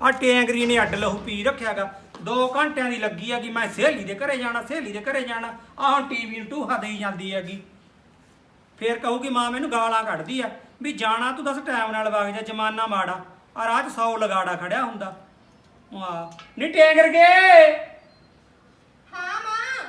ਆ ਟੈਂਗਰੀ ਨੇ ਅੱਡ ਲਹੂ ਪੀ ਰੱਖਿਆਗਾ। 2 ਘੰਟਿਆਂ ਦੀ ਲੱਗੀ ਹੈਗੀ, ਮੈਂ ਸਹੇਲੀ ਦੇ ਘਰੇ ਜਾਣਾ, ਸਹੇਲੀ ਦੇ ਘਰੇ ਜਾਣਾ। ਆ ਹੁਣ ਟੀਵੀ ਨੂੰ ਟੂਹਾ ਦੇਈ ਜਾਂਦੀ ਹੈਗੀ। ਫੇਰ ਕਹੂਗੀ, ਮਾਂ ਮੈਨੂੰ ਗਾਲਾਂ ਕੱਢਦੀ ਆ, ਵੀ ਜਾਣਾ ਤੂੰ ਦੱਸ, ਟਾਈਮ ਨਾਲ ਵਗ ਜਾ, ਜਮਾਨਾ ਮਾੜਾ। ਆ ਰਾਹ 'ਚ 100 ਲਗਾੜਾ ਖੜਿਆ ਹੁੰਦਾ। ਵਾਹ ਨਹੀਂ ਟੈਂਗਰ ਗਏ ਹਾਂ ਮਾਂ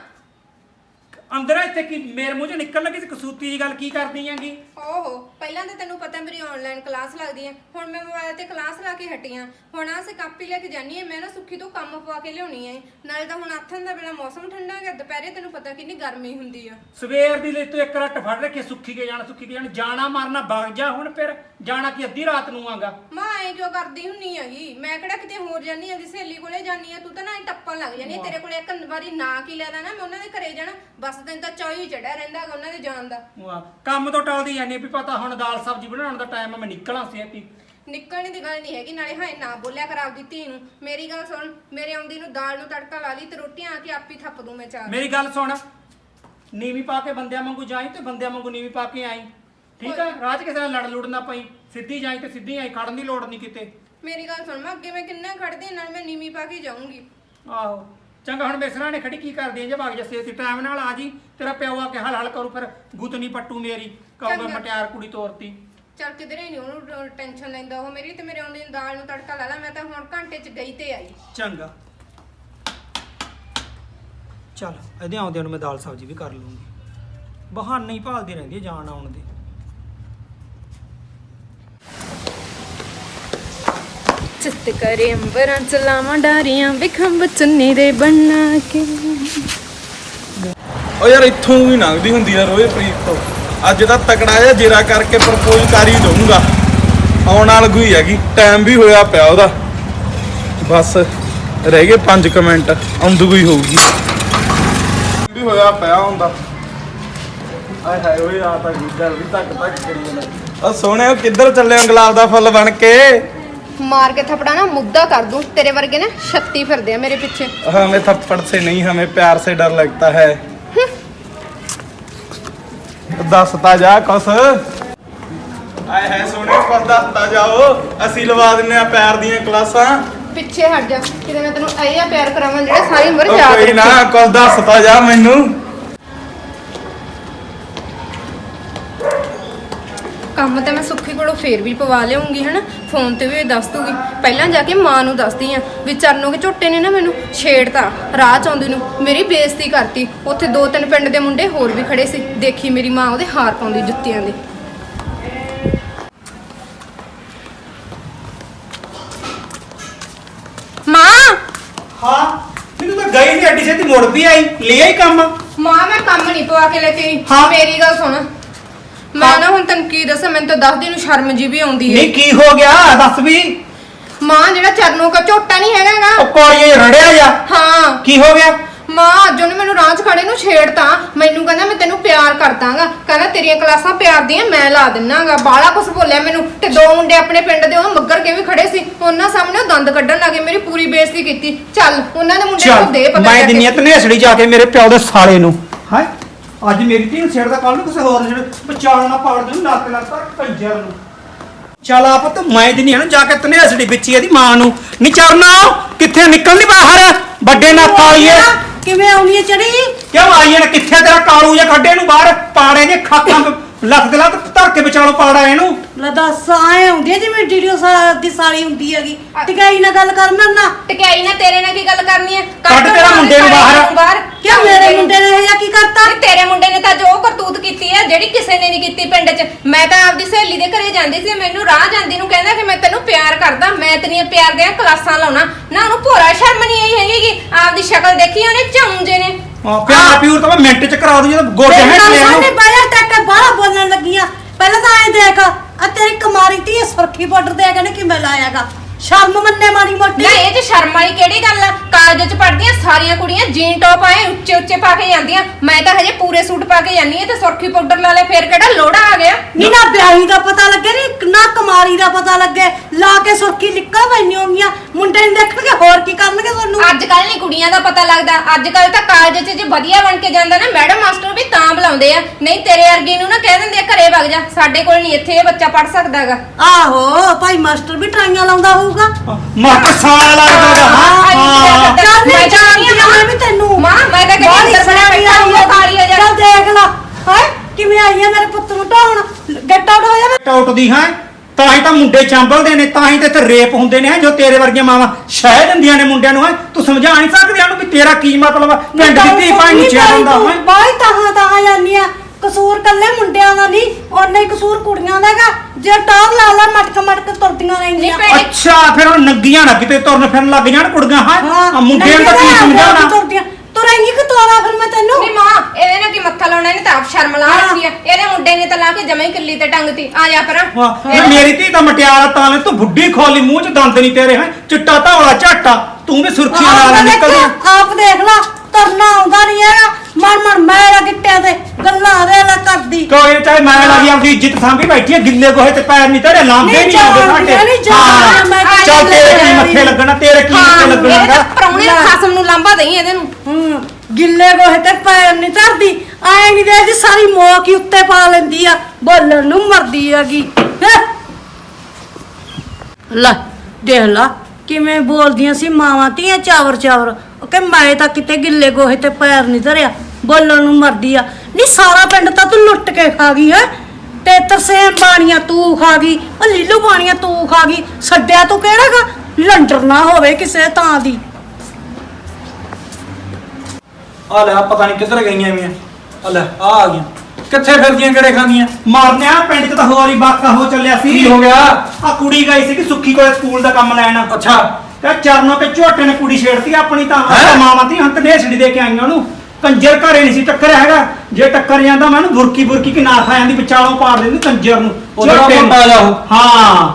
ਅੰਦਰ ਇੱਥੇ ਕੀ ਮੇਰੇ ਮੂੰਹ 'ਚ ਨਿਕਲ ਲੱਗੀ ਸੀ? ਕਸੂਤੀ ਦੀ ਗੱਲ ਕੀ ਕਰਦੀ ਆਂਗੀ ਓਹੋ ਪਹਿਲਾਂ ਤਾਂ ਤੈਨੂੰ ਪਤਾ ਮੇਰੀ ਆਨਲਾਈਨ ਕਲਾਸ ਲੱਗਦੀ ਹੈ। ਹੁਣ ਮੈਂ ਮੋਬਾਈਲ ਤੇ ਕਲਾਸ ਲਾ ਕੇ ਹਟੀ ਆਂ ਹੁਣ ਆ ਸੇ ਕਾਪੀ ਲੈ ਕੇ ਜਾਨੀ ਹੈ। ਮੈਂ ਨਾ ਸੁੱਖੀ ਤੋਂ ਕੰਮ ਪਵਾ ਕੇ ਲਿਆਉਣੀ ਹੈ। ਨਾਲੇ ਤਾਂ ਹੁਣ ਆਥਣ ਦਾ ਵੇਲਾ ਮੌਸਮ ਠੰਡਾ ਹੈ ਦੁਪਹਿਰੇ ਤੈਨੂੰ ਪਤਾ ਕਿੰਨੀ ਗਰਮੀ ਹੁੰਦੀ ਆ। ਸਵੇਰ ਦੀ ਲਈ ਤੂੰ ਇੱਕ ਰੱਟ ਫੜ ਰੱਖੇ ਸੁੱਖੀ ਕੇ ਜਾਣਾ ਸੁੱਖੀ ਕੇ ਜਾਣਾ। ਜਾਣਾ ਮਾਰਨਾ ਵਗ ਜਾ ਹੁਣ ਫਿਰ। ਜਾਣਾ ਕੀ ਅੱਧੀ ਰਾਤ ਨੂੰ ਆਗਾ? ਮਾਂ ਐ ਕਿਉਂ ਕਰਦੀ ਹੁੰਨੀ ਹੈਗੀ? ਮੈਂ ਕਿਹੜਾ ਕਿਤੇ ਹੋਰ ਜਾਨੀ ਆ ਦੀ ਸਹੇਲੀ ਕੋਲੇ ਜਾਨੀ ਆ ਤੂੰ ਤਾਂ ਨਾ ਐਂ ਟੱਪਣ ਲੱਗ ਜਾਨੀ ਆਂ। ਤੇਰੇ ਕੋਲੇ ਇੱਕ ਵਾਰੀ ਨਾ ਕੀ ਲੈਦਾ ਨਾ ਮੈਂ ਉਹਨਾਂ ਦੇ ਘਰੇ ਜਾਣਾ। ਬਸ ਤੈਨੂੰ ਤਾਂ ਚੌਈ ਚੜਿਆ ਰਹਿੰਦਾ ਹੈਗਾ ਉਹਨਾਂ ਦੇ ਜਾਣ ਦਾ। ਵਾਹ ਕੰਮ ਤੋਂ ਟਲਦੀ ਜਾਂਦੀ ਆ ਵੀ ਪਤਾ ਹੁਣ ਦਾਲ ਸਬਜ਼ੀ ਬਣਾਉਣ ਦਾ ਟਾਈਮ ਆ ਮੈਂ ਨਿਕਲਾਂ ਸੀ ਵੀ ਨਿਕਲਣ ਦੀ ਗੱਲ ਨਹੀਂ ਹੈਗੀ ਨਾਲੇ ਹਾਏ ਨਾ ਬੋਲਿਆ ਕਰ ਆਪਦੀ ਧੀ ਨੂੰ। ਮੇਰੀ ਗੱਲ ਸੁਣ ਮੇਰੇ ਆਉਂਦੀ ਨੂੰ ਦਾਲ ਨੂੰ ਤੜਕਾ ਲਾ ਲਈ ਤੇ ਰੋਟੀਆਂ ਆ ਕੇ ਆਪੀ ਥੱਪ ਦੂੰ ਮੈਂ ਚਾਰ ਮੇਰੀ ਗੱਲ ਸੁਣ ਨੀਵੀਂ ਪਾ ਕੇ ਬੰਦਿਆਂ ਵਾਂਗੂ ਜਾਈ ਤੇ ਬੰਦਿਆਂ ਵਾਂਗੂ ਨੀਵੀਂ ਪਾ ਕੇ ਆਈ। ਠੀਕ ਆ? ਰਾਜ ਕਿਸੇ ਨਾਲ ਲੜ ਲੁੜ ਨਾ ਪਈ ਸਿੱਧੀ ਜਾਈ ਤੇ ਸਿੱਧੀ ਆਈ ਖੜਨ ਦੀ ਲੋੜ ਨਹੀਂ ਕਿਤੇ। ਮੇਰੀ ਗੱਲ ਸੁਣ ਮੈਂ ਅੱਗੇ ਮੈਂ ਕਿੰਨਾ ਖੜਦੀ ਨਾਲ ਮੈਂ ਨੀਵੀਂ ਪਾ ਕੇ ਜਾਊਂਗੀ। ਆਹੋ ਚੰਗਾ ਹੁਣ ਮੇਸਰਾ ਨੇ ਖੜੀ ਕੀ ਕਰਦੀ ਜੇ ਭਾਗ ਜੱਸੇ ਤੇ ਟਾਈਮ ਨਾਲ ਆ ਜੀ ਤੇਰਾ ਪਿਓ ਆ ਕੇ ਹਲ ਹਲ ਕਰੂ ਫਿਰ ਗੁੱਤ ਨਹੀਂ ਪੱਟੂ ਮੇਰੀ ਕਹੂਗਾ ਚੰਗਾ। ਮਟਿਆਰ ਕੁੜੀ ਤੋਰਤੀ। ਚੱਲ ਕਿਧਰੇ ਨਹੀਂ ਉਹਨੂੰ ਟੈਨਸ਼ਨ ਲੈਂਦਾ ਉਹ ਮੇਰੀ ਤੇ ਮੇਰੇ ਆਉਂਦੀ ਨੂੰ ਦਾਲ ਨੂੰ ਤੜਕਾ ਲਾ ਲਾ ਮੈਂ ਤਾਂ ਹੁਣ ਘੰਟੇ ਚ ਗਈ ਤੇ ਆਈ। ਚੰਗਾ। ਚਲ ਇਹਦੇ ਆਉਂਦਿਆਂ ਨੂੰ ਮੈਂ ਦਾਲ ਸਬਜ਼ੀ ਵੀ ਕਰ ਲੂੰਗੀ। ਬਹਾਨੇ ਹੀ ਭਾਲਦੀ ਰਹਿੰਦੀ ਹੈ ਜਾਣ ਆਉਣ ਦੇ। ਚਿੱਤ ਕਰੇ ਅੰਬਰਾਂ ਚਲਾਵਾਂ ਡਾਰੀਆਂ ਵਿਖੰਬ ਚੁੰਨੀ ਦੇ ਬਣਾ ਕੇ। ਓ ਯਾਰ ਇੱਥੋਂ ਵੀ ਲੰਘਦੀ ਹੁੰਦੀ ਆ ਰੋਏ ਪ੍ਰੀਤ ਤੋਂ। ਅੱਜ ਦਾ ਤਕੜਾ ਜਿਹਾ ਜੇਰਾ ਕਰਕੇ ਪ੍ਰਪੋਜ਼ ਕਰ ਹੀ ਦਊਂਗਾ। ਆਉਣ ਵਾਲ ਗਈ ਹੈਗੀ ਟਾਈਮ ਵੀ ਹੋਇਆ ਪਿਆ ਉਹਦਾ। ਬਸ ਰਹਿ ਗਏ 5 ਮਿੰਟ ਆਉਂਦੂ ਹੀ ਹੋਊਗੀ। ਵੀ ਹੋਇਆ ਪਿਆ ਹੁੰਦਾ ਆਏ ਹਾਏ ਓਏ ਆ ਤਾਂ ਗੁੱਜਰ ਵੀ ਤੱਕ ਤੱਕ ਕਰੀ ਜਾਂਦਾ। ਓ ਸੋਹਣਿਓ ਕਿੱਧਰ ਚੱਲੇ ਹੋ ਗੁਲਾਬ ਦਾ ਫੁੱਲ ਬਣ ਕੇ? ਮਾਰ ਕੇ ਥਪੜਾ ਨਾ ਮੁੱਦਾ ਕਰ ਦੂੰ ਤੇਰੇ ਵਰਗੇ ਨਾ 36 ਫਿਰਦੇ ਆ ਮੇਰੇ ਪਿੱਛੇ हमें थप्पड़ से नहीं हमें प्यार से डर लगता है ਦੱਸਤਾ ਜਾ ਕੁਛ ਆਏ ਹੈ ਸੋਹਣੇ ਕੁਛ ਦੱਸਤਾ ਜਾਓ ਅਸੀਂ ਲਵਾ ਦਿੰਨੇ ਆ ਪਿਆਰ ਦੀਆਂ ਕਲਾਸਾਂ ਪਿੱਛੇ ਹਟ ਜਾ ਕਿਤੇ ਮੈਂ ਤੈਨੂੰ ਇਹ ਆ ਪਿਆਰ ਕਰਾਵਾਂ ਜਿਹੜਾ ਸਾਰੀ ਉਮਰ ਉਹ ਯਾਦ ਕੋਈ ਨਾ ਰੱਖੇ ਕੁਛ ਦੱਸਤਾ ਜਾ ਮੈਨੂੰ ਕੰਮ ਤੇ ਮੈਂ ਸੁੱਖੀ ਕੋਲੋਂ ਫੇਰ ਵੀ ਪਵਾ ਲਿਆਉਂਗੀ ਹਨਾ? ਫੋਨ ਤੇ ਵੀ ਦੱਸ ਦੂਗੀ। ਪਹਿਲਾਂ ਜਾ ਕੇ ਮਾਂ ਨੂੰ ਦੱਸਦੀ ਆ ਵੀ ਚਰਨੋਂ ਕੇ ਝੋਟੇ ਨੇ ਨਾ ਮੈਨੂੰ ਛੇੜਤਾ ਰਾਹ ਚ ਆਉਂਦੀ ਨੂੰ। ਮੇਰੀ ਬੇਇੱਜ਼ਤੀ ਕਰਤੀ। ਉੱਥੇ ਦੋ ਤਿੰਨ ਪਿੰਡ ਦੇ ਮੁੰਡੇ ਹੋਰ ਵੀ ਖੜੇ ਸੀ। ਦੇਖੀ ਮੇਰੀ ਮਾਂ ਉਹਦੇ ਹਾਰ ਪਾਉਂਦੀ ਜੁੱਤੀਆਂ ਦੇ। ਮਾਂ! ਹਾਂ ਮੈਨੂੰ ਤਾਂ ਗਈ ਨਹੀਂ ਐਡੀ ਛੇਤੀ ਮੁੜ ਵੀ ਆਈ। ਲਿਆ ਹੀ ਕੰਮ। ਮਾਂ ਮੈਂ ਕੰਮ ਨਹੀਂ ਪਵਾ ਕੇ ਲੈ ਕੇ ਆਈ ਹਾਂ। ਮੇਰੀ ਗੱਲ ਸੁਣ। ਮੈਂ ਨਾ ਹੁਣ ਤੈਨੂੰ ਕੀ ਦੱਸਾਂ ਮੈਨੂੰ ਤਾਂ ਦੱਸਦੀ ਨੂੰ ਸ਼ਰਮ ਜੀ ਵੀ ਆਉਂਦੀ ਹੈ। ਨਹੀਂ ਕੀ ਹੋ ਗਿਆ? ਦੱਸ ਵੀ। ਮਾਂ ਜਿਹੜਾ ਚਰਨੋਂ ਕਾ ਝੋਟਾ ਨਹੀਂ ਹੈਗਾਗਾ ਉਹ ਕੋਈ ਰੜਿਆ ਜਾ। ਹਾਂ। ਕੀ ਹੋ ਗਿਆ? ਮਾਂ ਅੱਜ ਉਹਨੇ ਮੈਨੂੰ ਰਾਂਝ ਖੜੇ ਨੂੰ ਛੇੜਤਾ। ਮੈਨੂੰ ਕਹਿੰਦਾ ਮੈਂ ਤੈਨੂੰ ਪਿਆਰ ਕਰਦਾਗਾ ਕਹਿੰਦਾ ਤੇਰੀਆਂ ਕਲਾਸਾਂ ਪਿਆਰ ਦੀਆਂ ਮੈਂ ਲਾ ਦਿੰਨਾਗਾ ਬਾਲਾ ਕੁਝ ਬੋਲਿਆ ਮੈਨੂੰ। ਤੇ ਦੋ ਮੁੰਡੇ ਆਪਣੇ ਪਿੰਡ ਦੇ ਉਹ ਮੱਗਰ ਕੇ ਵੀ ਖੜੇ ਸੀ। ਉਹਨਾਂ ਸਾਹਮਣੇ ਉਹ ਦੰਦ ਕੱਢਣ ਲੱਗੇ। ਮੇਰੀ ਪੂਰੀ ਬੇਇੱਜ਼ਤੀ ਕੀਤੀ। ਚੱਲ ਉਹਨਾਂ ਦੇ ਮੁੰਡੇ ਨੂੰ ਦੇ ਚੱਲ ਪਤਾ ਮੈਂ ਜਾ ਕੇ। ਦਿੰਨੀ ਆ ਤਨੇਸੜੀ ਜਾ ਕੇ ਮੇਰੇ ਪਿਓ ਦੇ ਸਾਲੇ ਨੂੰ। ਹੈ ਅੱਜ ਮੇਰੀ ਧੀ ਨੂੰ ਛੇੜਦਾ ਕੱਲ ਨੂੰ ਕਿਸੇ ਹੋਰ ਨੂੰ ਬਚਾਉਣਾ ਨਾ ਪਾੜ ਦੂੰ ਲੱਤ ਲੱਤ ਕੰਜਰ ਨੂੰ ਚੱਲ ਆਪ ਤਾਂ ਮੈਂ ਦਿੰਨੀ ਆ ਨਾ ਜਾ ਕੇ ਤਨੇਸੜੀ ਵਿੱਚੀ ਇਹਦੀ ਮਾਂ ਨੂੰ। ਨੀ ਚਰਨਾ ਕਿੱਥੇ ਨਿਕਲਣੀ ਬਾਹਰ? ਵੱਡੇ ਨਾ ਪਾਈਏ ਕਿਵੇਂ ਆਉਣੀ ਹੈ ਚੜੀ? ਕਿਉਂ ਆਈਏ ਨਾ? ਕਿੱਥੇ ਤੇਰਾ ਕਾਲੂ ਜੇ ਕੱਢੇ ਨੂੰ ਬਾਹਰ? ਪਾੜੇ ਜੇ ਖਾਕਾਂ ਲੱਤ ਦੇ ਲੱਤ ਧਰ ਕੇ ਵਿਚਾਲੋ ਪਾੜਾ ਇਹਨੂੰ। ਲੈ ਦੱਸ ਆਏ ਹੁੰਦੀ ਹੈ ਜਿਵੇਂ ਵੀਡੀਓ ਦੀ ਸਾਲੀ ਹੁੰਦੀ ਹੈਗੀ। ਟਿਕਾਈ ਨਾਲ ਗੱਲ ਕਰਨਾ ਨਾ। ਟਕਿਆਈ ਨਾ ਤੇਰੇ ਨਾਲ ਕੀ ਗੱਲ ਕਰਨੀ ਹੈ ਕੱਢ ਤੇਰਾ ਮੁੰਡੇ ਨੂੰ। ਬਾਹਰ। ਕਿਉਂ ਜਿਹੜੀ ਕਿਸੇ ਨੇ ਨਹੀਂ ਕੀਤੀ ਪਿੰਡ 'ਚ। ਮੈਂ ਤਾਂ ਆਪਦੀ ਸਹੇਲੀ ਦੇ ਘਰੇ ਜਾਂਦੀ ਸੀ ਮੈਨੂੰ ਰਾਹ ਜਾਂਦੀ ਨੂੰ ਕਹਿੰਦਾ ਕਿ ਮੈਂ ਤੈਨੂੰ ਪਿਆਰ ਕਰਦਾ ਮੈਂ ਤੇਰੀਆਂ ਪਿਆਰ ਦੀਆਂ ਕਲਾਸਾਂ ਲਾਉਣਾ। ਨਾ ਉਹਨੂੰ ਭੋਰਾ ਸ਼ਰਮ ਨਹੀਂ ਆਈ ਹੈਗੀ ਕਿ ਆਪਦੀ ਸ਼ਕਲ ਦੇਖੀ ਉਹਨੇ ਚਮਜੇ ਨੇ। ਹਾਂ, ਪਿਆਰ ਪਿਊਰ ਤਾਂ ਮੈਂ ਮਿੰਟ ਚ ਕਰਾ ਦੂੰ ਜਦੋਂ ਗੋਡੇ ਲਿਆ ਸਾਹਮਣੇ ਨੂੰ ਬਾਹਰ ਟੱਕ ਬਾਹਰ ਬੋਲਣ ਲੱਗੀਆਂ। ਪਹਿਲਾਂ ਤਾਂ ਐਂ ਦੇਖ ਆ ਤੇਰੀ ਕਮਾਰੀ ਤੀ ਸੁਰਖੀ ਬਾਰਡਰ ਤੇ ਕਹਿੰਦੇ ਕਿਵੇਂ ਲਾਇਆਗਾ। ਸ਼ਰਮ ਮੰਨੇ ਮਾਰੀ ਮੋਟੀ। ਨਾ ਇਹ ਚ ਸ਼ਰਮ ਵਾਲੀ ਕਿਹੜੀ ਗੱਲ ਆ? ਕਾਲਜ ਚ ਪੜਦੀਆਂ ਸਾਰੀਆਂ ਕੁੜੀਆਂ ਜੀਨ ਟੌਪ ਆਏ ਉੱਚੇ ਉੱਚੇ ਪਾ ਕੇ ਜਾਂਦੀਆਂ। ਮੈਂ ਤਾਂ ਹਜੇ ਪੂਰੇ ਸੂਟ ਪਾ ਕੇ ਜਾਂਦੀ ਆ ਤੇ ਸੁਰਖੀ ਪਾਊਡਰ ਲਾ ਲੈ ਫੇਰ ਕਿਹੜਾ ਲੋੜਾ ਆ ਗਿਆ? ਨੀ ਨਾ ਵਿਆਹੀ ਦਾ ਪਤਾ ਲੱਗੇ ਨੀ ਨਾ ਕਮਾਰੀ ਦਾ ਪਤਾ ਲੱਗੇ। ਲਾ ਕੇ ਸੁਰਖੀ ਨਿਕਲ ਪੈਣੀ ਹੋਗੀਆਂ ਮੁੰਡੇ ਨੇ ਦੇਖਣਗੇ ਹੋਰ ਕੀ ਕਰਨਗੇ ਤੁਹਾਨੂੰ? ਅੱਜ ਕੱਲ ਨਹੀਂ ਕੁੜੀਆਂ ਦਾ ਪਤਾ ਲੱਗਦਾ। ਅੱਜ ਕੱਲ ਤਾਂ ਕਾਲਜ 'ਚ ਜੇ ਵਧੀਆ ਬਣ ਕੇ ਜਾਂਦਾ ਨਾ ਮੈਡਮ ਮਾਸਟਰ ਵੀ ਤਾਂ ਬੁਲਾਉਂਦੇ ਆ। ਨਹੀਂ ਤੇਰੇ ਵਰਗੀ ਨੂੰ ਨਾ ਕਹਿ ਦਿੰਦੇ ਆ ਵਗ ਜਾ। ਸਾਡੇ ਕੋਲ ਨਹੀਂ ਇੱਥੇ ਇਹ ਬੱਚਾ ਪੜ ਸਕਦਾਗਾ ਆਹੋ ਭਾਈ ਮਾਸਟਰ ਵੀ ਟਰਾਈਆਂ ਲਾਉਂਦਾ ਹੋਊਗਾ। ਮਾਸਟਰ ਸਾਲਾ ਲੱਗਦਾ ਹਾਂ ਹਾਂ। ਚੱਲ ਮੈਂ ਜਾਣਦੀ ਆ ਮੈਂ ਵੀ ਤੈਨੂੰ ਮਾਂ, ਮੈਂ ਤਾਂ ਕਹਿੰਦੀ ਅੰਦਰ ਸਿਆਣੀ ਬੈਠਾ ਹੋਊਗਾ, ਕਾਲੀ ਆ ਜਾ। ਚੱਲ ਦੇਖ ਲਾ। ਹਾਏ ਕਿਵੇਂ ਆਈ ਆ ਮੇਰੇ ਪੁੱਤ ਨੂੰ ਢਾਉਣ? ਗੈਟ ਆਊਟ ਹੋ ਜਾ ਟਾਊਟ ਦੀ ਹੈ? ਤਾਂ ਹੀ ਤਾਂ ਮੁੰਡੇ ਚੰਬਲਦੇ ਨੇ ਤਾਂ ਹੀ ਤੇ ਇੱਥੇ ਰੇਪ ਹੁੰਦੇ ਨੇ ਹੈਂ, ਜੋ ਤੇਰੇ ਵਰਗੀਆਂ ਮਾਵਾਂ। ਸ਼ਹਿ ਦਿੰਦੀਆਂ ਨੇ ਮੁੰਡਿਆਂ ਨੂੰ ਹੈ। ਤੂੰ ਸਮਝਾ ਨਹੀਂ ਸਕਦੀ ਉਹਨੂੰ ਵੀ ਤੇਰਾ ਕੀ ਮਤਲਬ ਆ? ਪਿੰਡ ਦੀ ਧੀ ਭਾਈ ਨੂੰ ਚਿਆ ਹੁੰਦਾ ਹੈ। ਬਾਈ ਤਾਹਾਂ ਤਾਹਾਂ ਜਾਂਦੀ ਆ। ਕਸੂਰ ਕੱਲੇ ਮੁੰਡਿਆਂ ਦਾ ਨਹੀਂ ਉਹਨੇ ਹੀ ਕਸੂਰ ਕੁੜੀਆਂ ਦਾ ਹੈਗਾ। ਜੇ ਟੌਰ ਲਾ ਲਾ ਮਟਕ ਮਟਕ ਤੁਰਦੀਆਂ ਰਹਿੰਦੀਆਂ। ਨਹੀਂ ਭੈਣੇ, ਅੱਛਾ ਫਿਰ ਉਹ ਨੰਗੀਆਂ ਨਾ ਕਿਤੇ ਤੁਰਨ ਫਿਰਨ ਲੱਗ ਜਾਣ ਕੁੜੀਆਂ ਹਾਂ? ਆਹ ਮੁੰਡਿਆਂ ਦਾ ਕੀ ਸਮਝਾਉਣਾ? ਤੁਰਦੀਆਂ। ਤੁਰਾਂਗੀ ਕਿ ਤੋਰਾ ਫਿਰ ਮੈਂ ਤੈਨੂੰ? ਨਹੀਂ ਮਾਂ ਇਹਦੇ ਨਾਲ ਕੀ ਮੱਥਾ ਲਾਉਣਾ ਇਹਨੇ ਤਾਂ ਆਪ ਸ਼ਰਮ ਲਾ ਹਾਂ। ਰੱਖੀ ਆ। ਇਹਦੇ ਮੁੰਡੇ ਨੇ ਤਾਂ ਲਾ ਕੇ ਜਮੇ ਕਿੱਲੀ ਤੇ ਟੰਗਤੀ ਆ ਜਾ ਪਰਾਂ ਵਾਹ ਇਹ ਮੇਰੀ ਧੀ ਤਾਂ ਮਟਿਆਰਾ ਤਾਂ ਲੈ ਤੂੰ ਬੁੱਢੀ ਖੋਲੀ ਮੂੰਹ 'ਚ ਦੰਦ ਨਹੀਂ ਤੇਰੇ ਹੈ? ਚਿੱਟਾ ਧੌਲਾ ਝਾਟਾ ਤੂੰ ਵੀ ਸੁਰਖੀਆਂ ਆਪ ਨਾਲ ਦੇਖ, ਨਿਕਲਦੀ ਆਪ ਦੇਖ ਲਾ। ਤਰਨਾ ਆਉਂਦਾ ਨਹੀਂ ਹੈਗਾ। ਮਨ ਮਨ ਮੈਲਾ ਗਿੱਟਿਆਂ ਤੇ ਗੱਲਾਂ ਦੇ ਲਾ ਕਰਦੀ। ਕੋਈ ਚਾਹੇ ਮੈਂ ਲੱਗੀ ਆਪਦੀ ਇੱਜ਼ਤ ਸਾਂਭੀ ਬੈਠੀ ਹੈ ਗਿੱਲੇ ਗੋਹੇ ਤੇ ਪੈਰ ਨਹੀਂ ਤੇਰੇ ਲਾਂਦੇ ਨਹੀਂ ਨਹੀਂ ਆਉਂਦੇ ਜਾਣਦੀ, ਸਾਡੇ। ਨਹੀਂ ਜਾਣਦੀ, ਮੈਂ ਹਾਂ, ਤੇਰੇ ਕੀ। ਮੱਥੇ ਲੱਗਣਾ ਤੇਰੇ ਕੀ ਹਾਂ ਮੱਥੇ ਇਹਦੇ ਤਾਂ ਲੱਗਣਾ ਪ੍ਰਾਹੁਣੇ ਨੂੰ। ਲੈ। ਖਸਮ ਨੂੰ ਲਾਂਬਾ ਦੇਈ ਇਹਦੇ ਨੂੰ। ਹੂੰ ਗਿੱਲੇ ਗੋਹੇ ਤੇ ਪੈਰ ਨਹੀਂ ਧਰਦੀ। ਐ ਨਹੀਂ ਦੇਖਦੀ ਸਾਰੀ ਮੋਕ ਹੀ ਉੱਤੇ ਪਾ ਲੈਂਦੀ ਆ ਬੋਲਣ ਨੂੰ ਮਰਦੀ ਹੈਗੀ। ਹੈਂ। ਲੈ ਦੇਖ ਲਾ ਕਿਵੇਂ ਬੋਲਦੀਆਂ ਸੀ ਮਾਵਾਂ ਧੀਆਂ ਚਾਵਰ ਚਾਵਰ ਉਹ ਕਿ ਮੈਂ ਤਾਂ ਕਿਤੇ ਗਿੱਲੇ ਗੋਹੇ ਤੇ ਪੈਰ ਨਹੀਂ ਧਰਿਆ ਬੋਲਣ ਨੂੰ ਮਰਦੀ ਆ। ਨਹੀਂ ਸਾਰਾ ਪਿੰਡ ਤਾਂ ਤੂੰ ਲੁੱਟ ਕੇ ਖਾ ਗਈ ਹੈ ਤੇ ਤਰਸੇਮ ਬਾਣੀਆਂ ਤੂੰ ਖਾ ਗਈ ਉਹ ਲੀਲੂ ਬਾਣੀਆਂ ਤੂੰ ਖਾ ਗਈ ਛੱਡਿਆ ਤੂੰ ਕਿਹੜਾਗਾ? ਲੰਡਰ ਨਾ ਹੋਵੇ ਕਿਸੇ ਤਾਂ ਦੀ। ਆ ਲੈ ਪਤਾ ਨਹੀਂ ਕਿੱਧਰ ਗਈਆਂ ਵੀਆਂ। ਆ ਲੈ ਆ ਆ ਗਈਆਂ। ਕਿੱਥੇ ਫਿਰਦੀਆਂ ਕਿਹੜੇ ਖਾਂਦੀਆਂ? ਮਾਰਨਿਆ ਪਿੰਡ 'ਚ ਤਾਂ ਹੋਰ ਹੀ ਬਾਕਾ ਹੋ ਚੱਲਿਆ ਸੀ। ਕੀ ਹੋ ਗਿਆ? ਆ ਕੁੜੀ ਗਈ ਸੀ ਕਿ ਸੁੱਖੀ ਕੋਲੇ ਸਕੂਲ ਦਾ ਕੰਮ ਲੈਣ। ਅੱਛਾ। ਤੇ ਚਰਨੋਂ ਤੇ ਝੋਟੇ ਨੇ ਕੁੜੀ ਛੇੜਤੀ ਆਪਣੀ ਤਾਂ ਹੈਂ? ਮਾਵਾਂ ਤੀ ਹੰਤ ਨੇਸੜੀ ਦੇ ਕੇ ਆਈਆਂ ਉਹਨੂੰ ਕੰਜਰ ਘਰੇ ਨਹੀਂ ਸੀ ਟੱਕਰਿਆ ਹੈਗਾ ਜੇ ਟੱਕਰ ਜਾਂਦਾ ਮੈਂ ਉਹਨੂੰ ਬੁਰਕੀ ਬੁਰਕੀ ਕਿ ਨਾ ਖਾ ਜਾਂਦੀ ਵਿਚਾਲੋਂ ਪਾੜ ਦਿੰਦੀ ਕੰਜਰ ਨੂੰ ਉਹ ਜਿਹੜਾ ਝੋਟੇ ਨੂੰ। ਮੋਟਾ ਜਿਹਾ ਉਹ। ਹਾਂ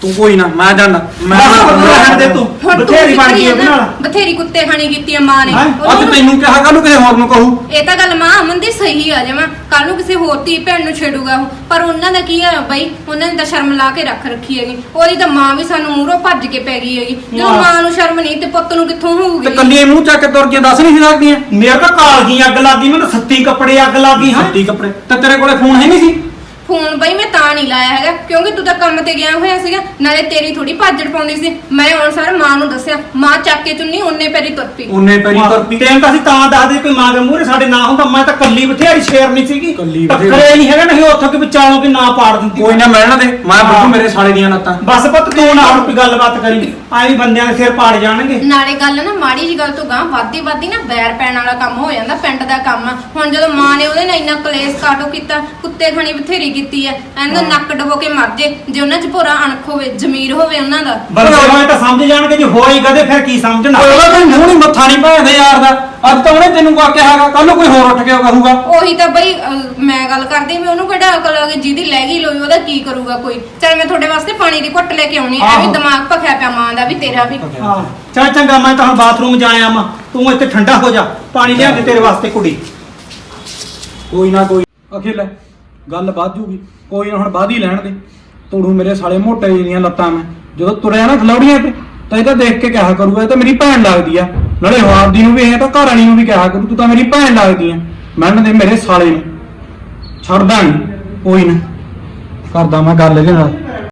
ਤੂੰ ਕੋਈ ਨਾ ਮੈਂ ਜਾਣਾ। ਮੈਂ ਬਸ ਉਹ ਰਹਿਣ ਦੇ ਤੂੰ। ਹੁਣ ਤੂੰ ਬਥੇਰੀ ਬਣ ਗਈ ਕੀ ਉਹਦੇ ਨਾਲ? ਬਥੇਰੀ ਕੁੱਤੇ ਖਾਣੀ ਕੀਤੀ ਆ ਮਾਂ ਨੇ। ਹੈਂ? ਅੱਜ ਤੈਨੂੰ ਕਿਹਾ ਕੱਲ ਨੂੰ ਕਿਸੇ ਹੋਰ ਨੂੰ ਕਹੂ। ਇਹ ਤਾਂ ਗੱਲ ਮਾਂ ਅਮਨ ਦੀ ਸਹੀ ਆ ਜਮਾ ਕੱਲ ਨੂੰ ਕਿਸੇ ਹੋਰ ਧੀ ਭੈਣ ਨੂੰ ਛੇੜੂਗਾ ਉਹ। ਪਰ ਉਹਨਾਂ ਦਾ ਕੀ ਆ ਬਈ ਉਹਨਾਂ ਨੇ ਤਾਂ ਸ਼ਰਮ ਲਾ ਕੇ ਰੱਖ ਰੱਖੀ ਹੈਗੀ। ਉਹਦੀ ਤਾਂ ਮਾਂ ਵੀ ਸਾਨੂੰ ਮੂਹਰੋਂ ਭੱਜ ਕੇ ਪੈ ਗਈ ਹੈਗੀ। ਜਦੋਂ ਵਾਹ। ਮਾਂ ਨੂੰ ਸ਼ਰਮ ਨਹੀਂ ਤੇ ਪੁੱਤ ਨੂੰ ਕਿੱਥੋਂ ਤੇ ਹੋਊਗੀ ਕੱਲੀਆਂ ਮੂੰਹ ਚੱਕ ਕੇ ਤੁਰ ਕੇ ਦੱਸ ਨਹੀਂ ਸੀ ਸਕਦੀਆਂ। ਮੇਰੇ ਤਾਂ ਕਾਲਗੀ ਅੱਗ ਲੱਗੀ ਮੈਨੂੰ ਸੱਤੀ ਕੱਪੜੇ ਅੱਗ ਲੱਗੀ ਹਾਂ? ਹੱਤੀ ਕੱਪੜੇ? ਤੇ ਤੇਰੇ ਕੋਲੇ ਫੋਨ ਹੈ ਨਹੀਂ ਸੀ? ਫੋਨ ਬਈ ਮੈਂ ਤਾਂ ਨਹੀਂ ਲਾਇਆ ਹੈਗਾ ਕਿਉਂਕਿ ਤੂੰ ਤਾਂ ਕੰਮ ਤੇ ਗਿਆ ਹੋਇਆ ਸੀਗਾ ਨਾਲੇ ਤੇਰੀ ਥੋੜੀ ਭਾਜੜ ਪਾਉਂਦੀ ਸੀ। ਮੈਂ ਹੁਣ ਸਾਰ ਮਾਂ ਨੂੰ ਦੱਸਿਆ ਮਾਂ ਚੱਕ ਕੇ ਚੁੰਨੀ ਉਹਨੇ ਪੈਰੀ ਤੁਰ ਪਈ ਉਹਨੇ ਪੈਰੀ ਤੁਰ ਪਈ ਤੈਨੂੰ ਤਾਂ ਅਸੀਂ ਤਾਂ ਦੱਸਦੇ ਕੋਈ ਮਾਂ ਦੇ ਮੂਹਰੇ ਸਾਡੇ ਨਾ ਹੁੰਦਾ ਮੈਂ ਤਾਂ ਕੱਲੀ ਬਥੇਰੀ ਸ਼ੇਰ ਨਹੀਂ ਸੀਗੀ। ਕੱਲੀ ਬਥੇਰੀ। ਟੱਕਰੇ ਨਹੀਂ ਹੈਗਾ ਨਹੀਂ ਉੱਥੋਂ ਕਿ ਵਿਚਾਲੋਂ ਕਿ ਨਾ ਪਾੜ ਦਿੰਦੀ। ਕੋਈ ਨਾ ਮਿਲਣ ਦੇ। ਮੈਂ। ਬੁੱਢੂ ਮੇਰੇ ਸਾਲੇ ਦੀਆਂ ਲੱਤਾਂ ਬਸ ਪੁੱਤ ਤੂੰ ਨਾ ਹੁਣ ਕੋਈ ਗੱਲਬਾਤ ਕਰੀ। ਐਂ ਵੀ ਬੰਦਿਆਂ ਦੇ ਸਿਰ ਪਾੜ ਜਾਣਗੇ। ਨਾਲੇ ਗੱਲ ਨਾ ਮਾੜੀ ਜੀ ਗੱਲ ਤੋਂ ਗਾਂ ਵਾਦੀ ਵਾਦੀ ਨਾ ਬੈਰ ਪੈਣ ਵਾਲਾ ਕੰਮ ਹੋ ਜਾਂਦਾ ਪਿੰਡ ਦਾ ਕੰਮ ਆ। ਹੁਣ ਜਦੋਂ ਮਾਂ ਨੇ ਉਹਦੇ ਨਾਲ ਇੰਨਾ ਕਲੇਸ਼ ਕਾਟੋ ਕੀਤਾ ਕੁੱਤੇ ਖਾਣੀ ਬਥੇਰੀ ਕੀਤੀ। ਐ। ਇਹਨਾਂ ਨੱਕ ਡਬੋ ਕੇ ਮਰ ਜੇ। ਜੇ ਉਹਨਾਂ 'ਚ ਭੋਰਾ ਅਣਖ ਹੋਵੇ ਜ਼ਮੀਰ ਹੋਵੇ ਉਹਨਾਂ ਦਾ। ਬੰਦੇ ਹੋਏ ਤਾਂ ਸਮਝ ਜਾਣਗੇ ਜੇ ਹੋਈ ਕਦੇ ਫਿਰ ਕੀ ਸਮਝਣਾ? ਉਹਦਾ ਤੈਨੂੰ ਮੂੰਹ ਨਹੀਂ ਮੱਥਾ ਨਹੀਂ ਭਾਂਦੇ ਯਾਰ ਦਾ। ਅੱਜ ਤਾਂ ਉਹਨੇ ਤੈਨੂੰ ਕਾ ਕਿਹਾਗਾ ਕੱਲ ਨੂੰ ਕੋਈ ਹੋਰ ਉੱਠ ਕੇ ਉਹ ਕਹੂਗਾ ਉਹੀ ਤਾਂ ਬਈ ਅਹ, ਮੈਂ ਗੱਲ ਕਰਦੀ ਵੀ ਉਹਨੂੰ ਕਿਹੜਾ ਅਕਲ ਆ ਗਈ ਜਿਹਦੀ ਲੈ ਗਈ ਲੋਈ ਉਹਦਾ ਕੀ ਕਰੂਗਾ ਕੋਈ? ਚਲ ਮੈਂ ਤੁਹਾਡੇ ਵਾਸਤੇ ਪਾਣੀ ਦੀ ਘੁੱਟ ਲੈ ਕੇ ਆਉਣੀ ਐ ਵੀ ਆਹੋ। ਦਿਮਾਗ ਭਖਿਆ ਪਿਆ ਮਾਂ ਦਾ ਵੀ ਤੇਰਾ ਵੀ। ਹਾਂ। ਚੱਲ ਚੰਗਾ ਮੈਂ ਤਾਂ ਹੁਣ ਬਾਥਰੂਮ ਜਾਇਆ ਮਾ। ਤੂੰ ਇੱਥੇ ਠੰਡਾ ਹੋ ਜਾ। ਪਾਣੀ ਲਿਆ ਕੇ ਤੇਰੇ ਵਾਸਤੇ ਕੁੜੀ। ਕੋਈ ਨਾ ਕੋਈ ਅਖੇ ਲੈ। ਗੱਲ ਵੱਧ ਜੂਗੀ। ਕੋਈ ਨਾ ਹੁਣ ਵੱਧ ਹੀ ਲੈਣ ਦੇ। ਤੋੜੂ ਮੇਰੇ ਸਾਲੇ ਮੋਟੇ ਜਿਹੀਆਂ ਲੱਤਾਂ ਮੈਂ। ਜਦੋਂ ਤੁਰਿਆ ਨਾ ਖਲੌੜੀਆਂ ਤੇ, ਤਾਂ ਇਹ ਤਾਂ ਦੇਖ ਕੇ ਕਿਹਾ ਕਰੂਗਾ, ਇਹ ਤਾਂ ਮੇਰੀ ਭੈਣ ਲੱਗਦੀ ਆ। ਨਾਲੇ ਹਵਾਬਦੀ ਨੂੰ ਵੀ ਇਹ ਤਾਂ ਘਰ ਵਾਲੀ ਨੂੰ ਵੀ ਕਿਹਾ ਕਰੂ, ਤੂੰ ਤਾਂ ਮੇਰੀ ਭੈਣ ਲੱਗਦੀ ਆ ਮੰਨ ਦੇ ਮੇਰੇ ਸਾਲੇ ਨੂੰ। ਛੱਡਦਾ ਨਹੀਂ ਕੋਈ ਨਾ। ਕਰਦਾ ਮੈਂ ਗੱਲ ਇਹਦੇ ਨਾਲ।